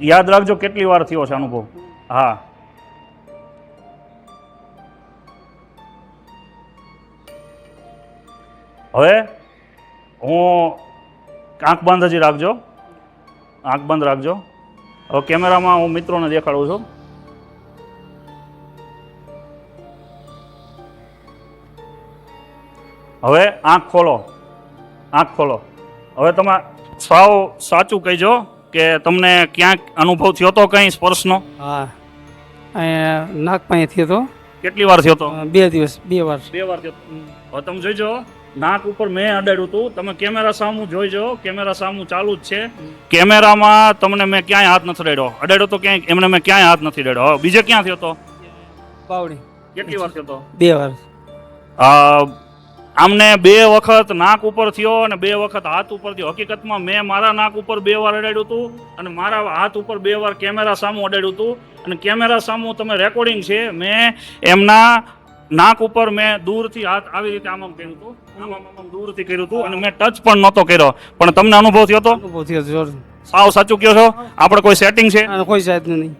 યાદ રાખજો કેટલી વાર થયો છે અનુભવ. હા. હવે હું આંખ બંધ હજી રાખજો. આંખ બંધ રાખજો. હવે કેમેરામાં હું મિત્રોને દેખાડું છું. હવે આંખ ખોલો. આંખ ખોલો. હવે તમે સાવ સાચું કહેજો. કે તમને ક્યાંક અનુભવ થયો તો કંઈ સ્પર્શનો? હા. અહીંયા નાક પાસે થયો હતો કેટલી વાર થયો હતો બે દિવસ બે વાર. બે વાર થયો તમે જોઈજો નાક ઉપર મેં અડાડ્યું હતું. તમે કેમેરા સામું જોઈજો. કેમેરા સામું ચાલુ જ છે. કેમેરામાં તમને મેં ક્યાંય હાથ નથી અડાડ્યો અડાડ્યો તો ક્યાંય એમને મેં ક્યાંય હાથ નથી અડાડ્યો બીજે ક્યાં થયો તો? બાવડી કેટલી વાર થયો તો? બે વાર. આમને બે વખત નાક ઉપર થયો અને બે વખત હાથ ઉપર થયો. હકીકતમાં મેં મારા નાક ઉપર બે વાર અડાડ્યું હતું અને મારા હાથ ઉપર બે વાર કેમેરા સામું અડાડ્યું હતું અને કેમેરા સામું તમે રેકોર્ડિંગ છે મેં એમના નાક ઉપર મેં દૂરથી હાથ આવી રીતે આમ કર્યું હતું આમ આમ દૂરથી કર્યું હતું અને મેં ટચ પણ નહોતો કર્યો. પણ તમને અનુભવ થયો હતો અનુભવ થયો સાવ સાચું કહો છો? આપણે કોઈ સેટિંગ છે? કોઈ સાહેબ નહીં.